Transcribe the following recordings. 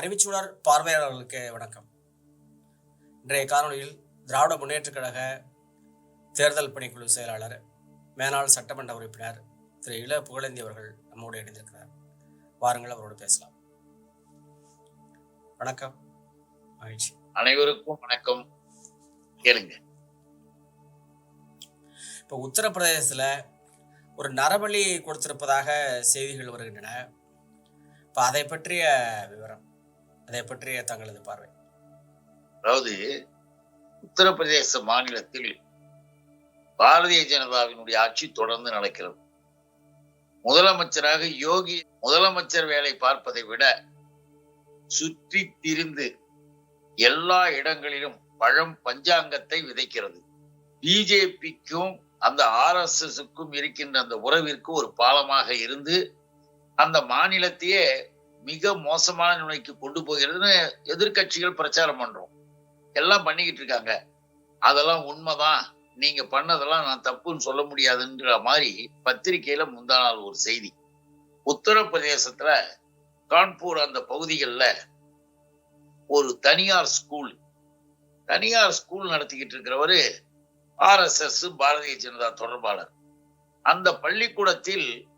அறிவிச்சுடர் பார்வையாளர்களுக்கு வணக்கம். இன்றைய காணொளியில் திராவிட முன்னேற்றக் கழக தேர்தல் பணிக்குழு செயலாளர் மேனாள் சட்டமன்ற உறுப்பினர் திரு இள புகழேந்தி அவர்கள் நம்மோடு இணைந்திருக்கிறார். வாருங்கள் அவரோடு பேசலாம். வணக்கம். மகிழ்ச்சி. அனைவருக்கும் வணக்கம். கேளுங்க. இப்போ உத்தரப்பிரதேசத்தில் ஒரு நரபலி கொடுத்திருப்பதாக செய்திகள் வருகின்றன. இப்போ அதை பற்றிய விவரம். அதை பற்றிய தங்களது பார்வை. அதாவது உத்தரப்பிரதேச மாநிலத்தில் பாரதிய ஜனதாவினுடைய ஆட்சி தொடர்ந்து நடக்கிறது. முதலமைச்சராக யோகி முதலமைச்சர் வேலை பார்ப்பதை விட சுற்றி திரிந்து எல்லா இடங்களிலும் பழம் பஞ்சாங்கத்தை விதைக்கிறது. பிஜேபிக்கும் அந்த ஆர் எஸ் எஸ்க்கும் இருக்கின்ற அந்த உறவிற்கு ஒரு பாலமாக இருந்து அந்த மாநிலத்தையே மிக மோசமான நிலைக்கு கொண்டு போகிறதுன்னு எதிர்க்கட்சிகள் பிரச்சாரம் பண்றோம். எல்லாம் பண்ணிக்கிட்டு இருக்காங்க. அதெல்லாம் உண்மைதான். நீங்க பண்ணதெல்லாம் நான் தப்புன்னு சொல்ல முடியாதுன்ற மாதிரி பத்திரிகையில முந்தா நாள் ஒரு செய்தி. உத்தரப்பிரதேசத்துல கான்பூர் அந்த பகுதிகளில் ஒரு தனியார் ஸ்கூல் தனியார் ஸ்கூல் நடத்திக்கிட்டு இருக்கிறவர் ஆர்எஸ்எஸ் பாரதிய ஜனதா தொடர்பாளர். அந்த பள்ளிக்கூடத்தில்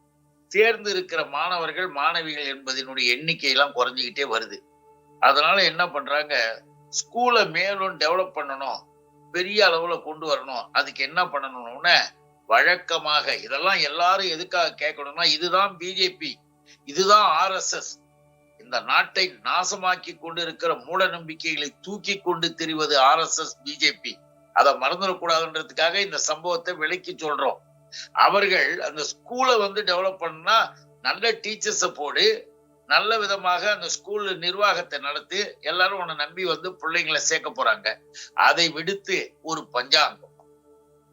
சேர்ந்து இருக்கிற மாணவர்கள் மாணவிகள் என்பதனுடைய எண்ணிக்கை எல்லாம் குறைஞ்சிக்கிட்டே வருது. அதனால என்ன பண்றாங்க? ஸ்கூலை மேலும் டெவலப் பண்ணணும். பெரிய அளவுல கொண்டு வரணும். அதுக்கு என்ன பண்ணணும்னு வழக்கமாக இதெல்லாம் எல்லாரும் எதுக்காக கேட்கணும்னா இதுதான் பிஜேபி இதுதான் ஆர்எஸ்எஸ் இந்த நாட்டை நாசமாக்கி கொண்டு இருக்கிற மூட நம்பிக்கைகளை தூக்கி கொண்டு திரிவது ஆர்எஸ்எஸ் பிஜேபி அதை மறந்துடக்கூடாதுன்றதுக்காக இந்த சம்பவத்தை விளக்கி சொல்றோம். அவர்கள் அந்த ஸ்கூலை வந்து டெவலப் பண்ணா நல்ல டீச்சர்ஸை போடு நல்ல விதமாக அந்த ஸ்கூல் நிர்வாகத்தை நடத்தி எல்லாரும் உன்னை நம்பி வந்து பிள்ளைங்களை சேர்க்க போறாங்க. அதை விடுத்து ஒரு பஞ்சாங்கம்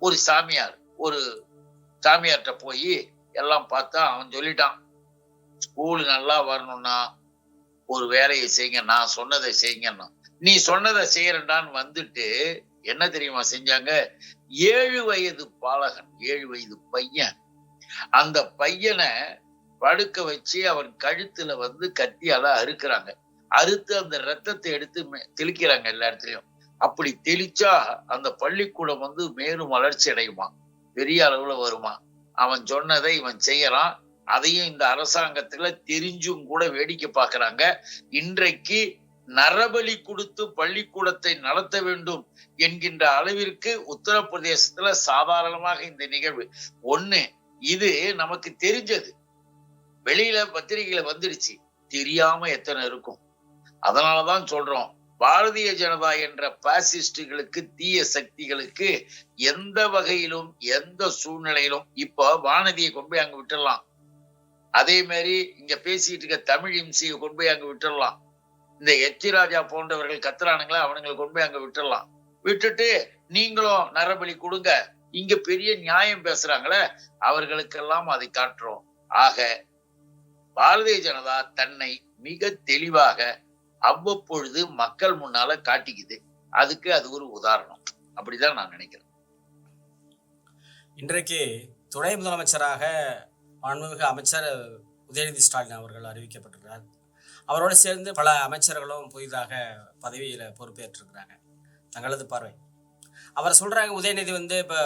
ஒரு சாமியார் ஒரு சாமியார்கிட்ட போய் எல்லாம் பார்த்தா அவன் சொல்லிட்டான் ஸ்கூல் நல்லா வரணும்னா ஒரு வேலையை செய்யுங்க நான் சொன்னதை செய்யுங்கன்னா நீ சொன்னதை செய்யறண்டான்னு வந்துட்டு என்ன தெரியுமா செஞ்சாங்க? ஏழு வயது பாலகன் ஏழு வயது பையன். அந்த பையனை படுக்க வச்சு அவன் கழுத்துல வந்து கத்தியால அறுக்கிறாங்க. அறுத்து அந்த ரத்தத்தை எடுத்து தெளிக்கிறாங்க எல்லா இடத்துலயும். அப்படி தெளிச்சா அந்த பள்ளிக்கூடம் வந்து மேலும் வளர்ச்சி அடையுமா? பெரிய அளவுல வருமா? அவன் சொன்னதை இவன் செய்யறான் அதையும் இந்த அரசாங்கத்துல தெரிஞ்சும் கூட வேடிக்கை பார்க்கறாங்க இன்றைக்கு நரபலி கொடுத்து பள்ளிக்கூடத்தை நடத்த வேண்டும் என்கின்ற அளவிற்கு உத்தரப்பிரதேசத்துல சாதாரணமாக இந்த நிகழ்வு. ஒண்ணு இது நமக்கு தெரிஞ்சது. வெளியில பத்திரிகையில வந்துருச்சு. தெரியாம எத்தனை இருக்கும். அதனாலதான் சொல்றோம் பாரதிய ஜனதா என்ற பாசிஸ்டுகளுக்கு தீய சக்திகளுக்கு எந்த வகையிலும் எந்த சூழ்நிலையிலும் இப்போ வானதியை கொண்டு போய் அங்க விட்டுடலாம். அதே மாதிரி இங்க பேசிட்டு இருக்க தமிழ் இம்சியை கொண்டு போய் அங்க விட்டுடலாம். இந்த எச்சி ராஜா போன்றவர்கள் கத்துறானுங்களா அவனுங்களை கொண்டு போய் அங்க விட்டுடலாம். விட்டுட்டு நீங்களும் நரபலி கொடுங்க. இங்க பெரிய நியாயம் பேசுறாங்களே அவர்களுக்கெல்லாம் அதை காட்டுறோம். ஆக பாரதிய ஜனதா தன்னை மிக தெளிவாக அவ்வப்பொழுது மக்கள் முன்னால காட்டிக்குது. அதுக்கு அது ஒரு உதாரணம். அப்படிதான் நான் நினைக்கிறேன். இன்றைக்கு துணை முதலமைச்சராக மாண்புமிகு அமைச்சர் உதயநிதி ஸ்டாலின் அவர்கள் அறிவிக்கப்பட்டிருக்கிறார். அவரோடு சேர்ந்து பல அமைச்சர்களும் புதிதாக பதவியில் பொறுப்பேற்றிருக்கிறாங்க. தங்களது பார்வை. அவர் சொல்றாங்க உதயநிதி வந்து இப்போ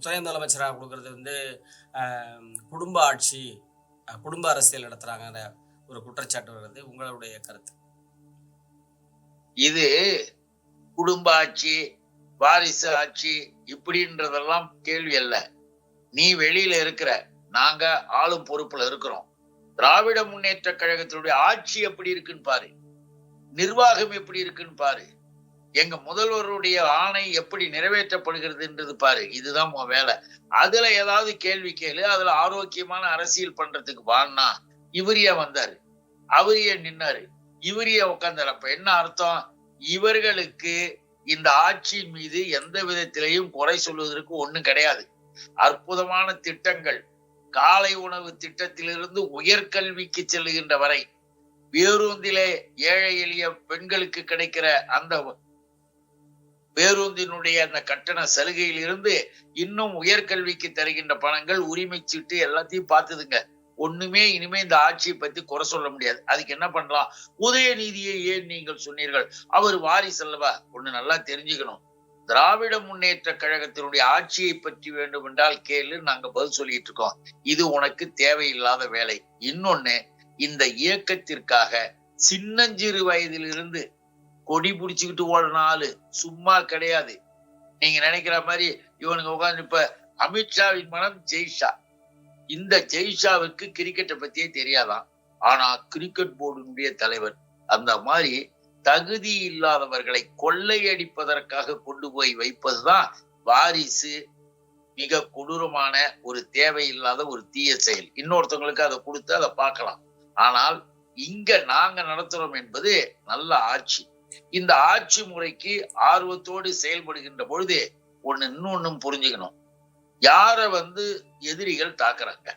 துணை முதலமைச்சராக கொடுக்கறது வந்து குடும்ப ஆட்சி அஹ், குடும்ப அரசியல் நடத்துகிறாங்கிற ஒரு குற்றச்சாட்டு வருது. உங்களுடைய கருத்து? இது குடும்ப ஆட்சி வாரிசு ஆட்சி இப்படின்றதெல்லாம் கேள்வி அல்ல. நீ வெளியில இருக்கிற நாங்க ஆளும் பொறுப்புல இருக்கிறோம். திராவிட முன்னேற்ற கழகத்தினுடைய ஆட்சி எப்படி இருக்குன்னு பாரு. நிர்வாகம் எப்படி இருக்குன்னு பாரு. எங்க முதல்வருடைய ஆணை எப்படி நிறைவேற்றப்படுகிறதுன்றது பாரு. இதுதான் உன் வேலை. அதுல ஏதாவது கேள்வி கேளு. அதுல ஆரோக்கியமான அரசியல் பண்றதுக்கு வான்னா இவரியா வந்தாரு. அவரியே நின்னாரு. இவரியா உட்கார்ந்தார் அப்ப என்ன அர்த்தம்? இவர்களுக்கு இந்த ஆட்சியின் மீது எந்த விதத்திலையும் குறை சொல்வதற்கு ஒண்ணும் கிடையாது. அற்புதமான திட்டங்கள் காலை உணவு திட்டத்திலிருந்து உயர்கல்விக்கு செல்லுகின்ற வரை பேருந்திலே ஏழை எளிய பெண்களுக்கு கிடைக்கிற அந்த பேருந்தினுடைய அந்த கட்டண சலுகையில் இருந்து இன்னும் உயர்கல்விக்கு தருகின்ற பணங்கள் உரிமை சீட்டு எல்லாத்தையும் பார்த்துதுங்க. ஒண்ணுமே இனிமே இந்த ஆட்சியை பத்தி குறை சொல்ல முடியாது. அதுக்கு என்ன பண்ணலாம்? உதயநிதியை ஏன் நீங்கள் சொன்னீர்கள்? அவர் வாரி செல்லவா ஒண்ணு நல்லா தெரிஞ்சுக்கணும். திராவிட முன்னேற்ற கழகத்தினுடைய ஆட்சியை பற்றி வேண்டும் என்றால் கேளு நாங்க பதில் சொல்லிட்டு இருக்கோம். இது உனக்கு தேவையில்லாத வேலை. இன்னொன்னு இந்த இயக்கத்திற்காக சின்னஞ்சிறு வயதிலிருந்து கொடி பிடிச்சுக்கிட்டு ஓடுற ஆளு சும்மா கிடையாது. நீங்க நினைக்கிற மாதிரி இவனுக்கு உட்காந்து இப்ப அமித்ஷாவின் மனம் ஜெய்ஷா. இந்த ஜெய்ஷாவுக்கு கிரிக்கெட்டை பத்தியே தெரியாதான். ஆனா கிரிக்கெட் போர்டினுடைய தலைவர் அந்த மாதிரி தகுதி இல்லாதவர்களை கொள்ளையடிப்பதற்காக கொண்டு போய் வைப்பதுதான் வாரிசு மிக கொடூரமான ஒரு தேவையில்லாத ஒரு தீய செயல். இன்னொருத்தவங்களுக்கு அதை கொடுத்து அதை பார்க்கலாம். ஆனால் இங்க நாங்க நடத்துறோம் என்பது நல்ல ஆட்சி. இந்த ஆட்சி முறைக்கு ஆர்வத்தோடு செயல்படுகின்ற பொழுது ஒண்ணு இன்னொன்னும் புரிஞ்சுக்கணும். யார வந்து எதிரிகள் தாக்குறாங்க?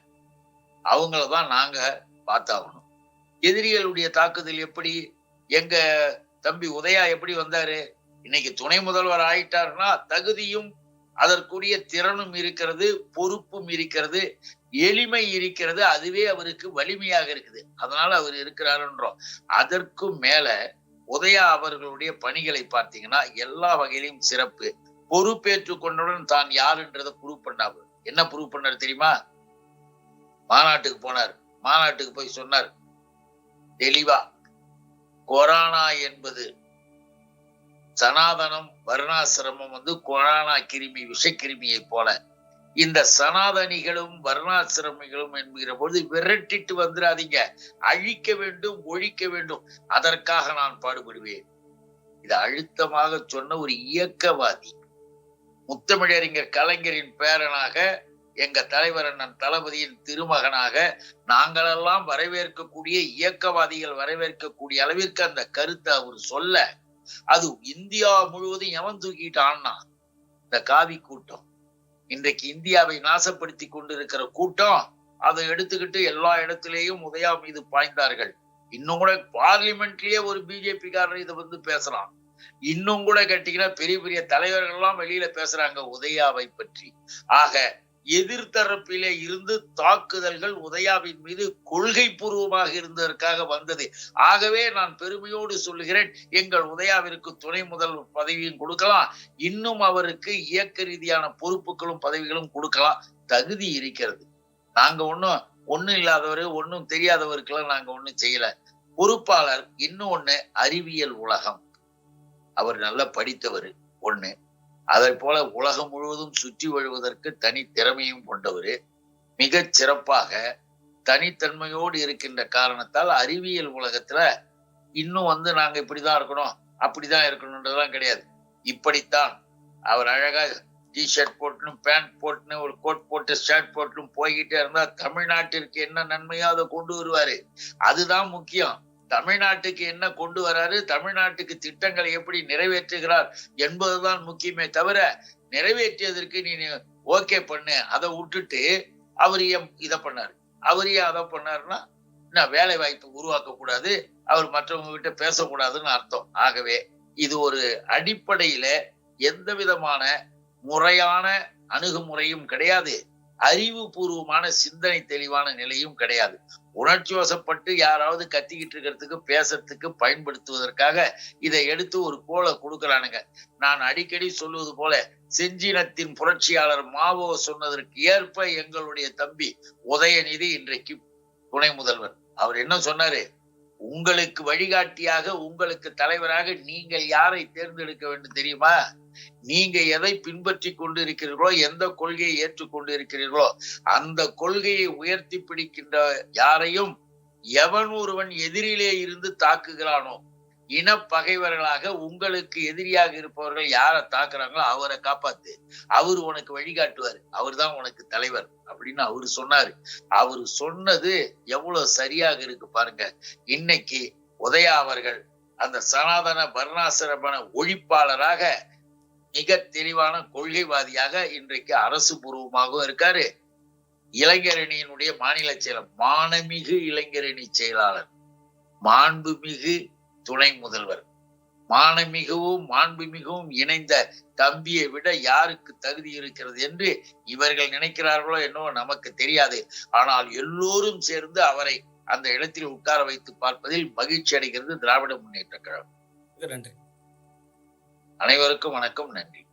அவங்களதான் நாங்க பார்த்தாகணும். எதிரிகளுடைய தாக்குதல் எப்படி? எங்க தம்பி உதயா எப்படி வந்தாரு? இன்னைக்கு துணை முதல்வர் ஆயிட்டாருன்னா தகுதியும் அதற்குரிய திறனும் இருக்கிறது பொறுப்பும் இருக்கிறது எளிமை இருக்கிறது அதுவே அவருக்கு வலிமையாக இருக்குது. அதனால அவர் இருக்கிறாருன்றோம். அதற்கும் மேல உதயா அவர்களுடைய பணிகளை பார்த்தீங்கன்னா எல்லா வகையிலும் சிறப்பு. பொறுப்பேற்றுக் கொண்டவுடன் தான் யாருன்றதை ப்ரூவ் பண்ணாரு. என்ன ப்ரூவ் பண்ணார் தெரியுமா? மாநாட்டுக்கு போனார். மாநாட்டுக்கு போய் சொன்னார். தெளிவா. கொரோனா என்பது சனாதனம் வர்ணாசிரமம் வந்து கொரானா கிருமி விஷக்கிருமியை போல. இந்த சனாதனிகளும் வர்ணாசிரமிகளும் என்கிற பொழுது விரட்டிட்டு வந்துடாதீங்க அழிக்க வேண்டும் ஒழிக்க வேண்டும். அதற்காக நான் பாடுபடுவேன். இது அழுத்தமாக சொன்ன ஒரு இயக்கவாதி. முத்தமிழறிஞர் கலைஞரின் பேரனாக எங்க தலைவர் அண்ணன் தளபதியின் திருமகனாக நாங்களெல்லாம் வரவேற்கக்கூடிய இயக்கவாதிகள் வரவேற்கக்கூடிய அளவிற்கு அந்த கருத்தை அவர் சொல்ல அது இந்தியா முழுவதும் எவன் தூக்கிட்டான்னா இந்த காவி கூட்டம். இன்றைக்கு இந்தியாவை நாசப்படுத்தி கொண்டிருக்கிற கூட்டம் அதை எடுத்துக்கிட்டு எல்லா இடத்திலேயும் உதயா மீது பாய்ந்தார்கள். இன்னும் கூட பார்லிமெண்ட்லயே ஒரு பிஜேபி காரர் இதை வந்து பேசலாம். இன்னும் கூட கேட்டீங்கன்னா பெரிய பெரிய தலைவர்கள் எல்லாம் வெளியில பேசுறாங்க உதயாவை பற்றி. ஆக எதிர்த்தரப்பிலே இருந்து தாக்குதல்கள் உதயாவின் மீது கொள்கை பூர்வமாக இருந்ததற்காக வந்தது. ஆகவே நான் பெருமையோடு சொல்லுகிறேன் எங்கள் உதயாவிற்கு துணை முதல் பதவியும் கொடுக்கலாம். இன்னும் அவருக்கு இயக்க ரீதியான பொறுப்புகளும் பதவிகளும் கொடுக்கலாம். தகுதி இருக்கிறது. நாங்க ஒன்னும் ஒண்ணும் இல்லாதவரு ஒன்னும் தெரியாதவருக்கெல்லாம் நாங்க ஒன்னும் செய்யல. பொறுப்பாளர் இன்னும் ஒண்ணு அறிவியல் உலகம். அவர் நல்லா படித்தவர். ஒண்ணு அதை போல உலகம் முழுவதும் சுற்றி வருவதற்கு தனி திறமையும் கொண்டவர். மிகச் சிறப்பாக தனித்தன்மையோடு இருக்கின்ற காரணத்தால் அறிவியல் உலகத்துல இன்னும் வந்து நாங்க இப்படிதான் இருக்கணும் அப்படிதான் இருக்கணும்ன்றதெல்லாம் கிடையாது. இப்படித்தான் அவர் அழகா டிஷர்ட் போட்டுன்னு பேண்ட் போட்டுன்னு ஒரு கோட் போட்டு ஷர்ட் போட்டுன்னு போய்கிட்டே இருந்தா தமிழ்நாட்டிற்கு என்ன நன்மையோ அதை கொண்டு வருவாரு. அதுதான் முக்கியம். தமிழ்நாட்டுக்கு என்ன கொண்டு வராரு? தமிழ்நாட்டுக்கு திட்டங்களை எப்படி நிறைவேற்றுகிறார் என்பதுதான் முக்கியமே தவிர நிறைவேற்றியதற்கு நீ ஓகே பண்ணு அதை விட்டுட்டு அவர் ஏன் இதை பண்ணாரு? அவர் ஏன் அதை பண்ணாருன்னா என்ன வேலை வாய்ப்பு உருவாக்க கூடாது அவர் மற்றவங்க கிட்ட பேசக்கூடாதுன்னு அர்த்தம். ஆகவே இது ஒரு அடிப்படையில எந்த விதமான முறையான அணுகுமுறையும் கிடையாது. அறிவுபூர்வமான சிந்தனை தெளிவான நிலையும் கிடையாது. உணர்ச்சி வசப்பட்டு யாராவது கத்திக்கிட்டு இருக்கிறதுக்கு பேசுறதுக்கு பயன்படுத்துவதற்காக இதை எடுத்து ஒரு கோலை கொடுக்கறானுங்க. நான் அடிக்கடி சொல்லுவது போல செஞ்சினத்தின் புரட்சியாளர் மாவோ சொன்னதற்கு ஏற்ப எங்களுடைய தம்பி உதயநிதி இன்றைக்கு துணை முதல்வர். அவர் என்ன சொன்னாரு? உங்களுக்கு வழிகாட்டியாக உங்களுக்கு தலைவராக நீங்கள் யாரை தேர்ந்தெடுக்க வேண்டும் தெரியுமா? நீங்க எதை பின்பற்றி கொண்டு இருக்கிறீர்களோ எந்த கொள்கையை ஏற்றுக்கொண்டு இருக்கிறீர்களோ அந்த கொள்கையை உயர்த்தி பிடிக்கின்ற யாரையும் எவன் ஒருவன் எதிரிலே இருந்து தாக்குகிறானோ இன பகைவர்களாக உங்களுக்கு எதிரியாக இருப்பவர்கள் யாரை தாக்குறாங்களோ அவரை காப்பாத்து. அவர் உனக்கு வழிகாட்டுவார். அவர் தான் உனக்கு தலைவர் அப்படின்னு அவரு சொன்னாரு. அவரு சொன்னது எவ்வளவு சரியாக இருக்கு பாருங்க. இன்னைக்கு உதயா அவர்கள் அந்த சனாதன வர்ணாசிரமண ஒழிப்பாளராக மிக தெளிவான கொள்கைவாதியாக இன்றைக்கு அரசு பூர்வமாகவும் இருக்காரு. இளைஞரணியினுடைய மாநில செயலர் மானமிகு இளைஞரணி செயலாளர் மாண்புமிகு துணை முதல்வர். மானமிகவும் மாண்புமிகவும் இணைந்த தம்பியை விட யாருக்கு தகுதி இருக்கிறது என்று இவர்கள் நினைக்கிறார்களோ என்னவோ நமக்கு தெரியாது. ஆனால் எல்லோரும் சேர்ந்து அவரை அந்த இடத்தில் உட்கார வைத்து பார்ப்பதில் மகிழ்ச்சி அடைகிறது திராவிட முன்னேற்ற கழகம். நன்றி. அனைவருக்கும் வணக்கம் நன்றி.